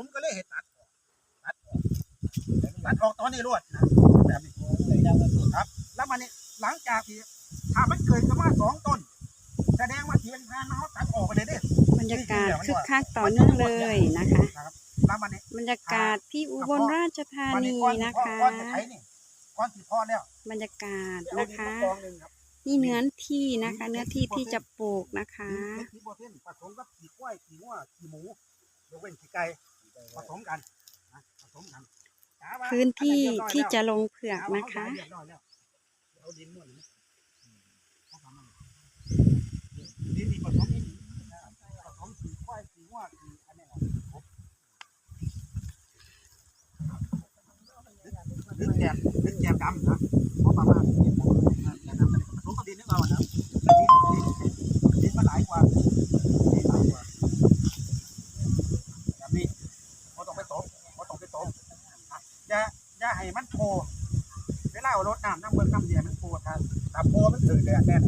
ผมก็เลยเห็นตัดออกตัดออกตัดออกตอนนี้รวดนะแบบนี้ครับ แล้วมันนี่หลังจากที่ถ้ามันเกิดขึ้นมาสองต้นแสดงว่าที่เป็นทางเขาตัดออกไปเลยเด้บรรยากาศคึกคักต่อเนื่องเลยนะคะแล้วมันนี่บรรยากาศที่อุบลราชธามันนีนี่ก้อนนะก้อนคะก้อนจะไถนี่ก้อนที่พอแล้วบรรยากาศเอานะดิคะมากองหนึ่งครับนี่เนื้อที่นะคะ เนื้อที่ที่จะปลูกนะคะดินที่บัวเส้นผสมกับขี้ควายขี้งัวขี้หมูยกเว้นขี้ไก่ ผสมกันนะผสมกันถามว่าพื้นที่อัเรียบร้อยที่แล้วจะลงเผือกถามว่านะคะเขาเรียบร้อยแล้วเอาดินม้วนนี่เอาประมาณนี้ดินนี่ผสมนี่ผสมขี้ควายขี้งัวขี้อันนี้แหละครบหรือแกนหรือแกนดำนะเพราะประมาณแกนดำนะแกนดำมันผสมกับดินนึกเอาอะนะดินดินดินมันหลายกว่าดินหลายกว่าแบบนี้บ่ต้องไปตบบ่ต้องไปตบ อย่าอย่าให้มันโผล่เวลาเอารถน้ำน้ำเบิ่งน้ำเดียมันโผล่ถ้าถ้าโผล่มันถือแดดแน่น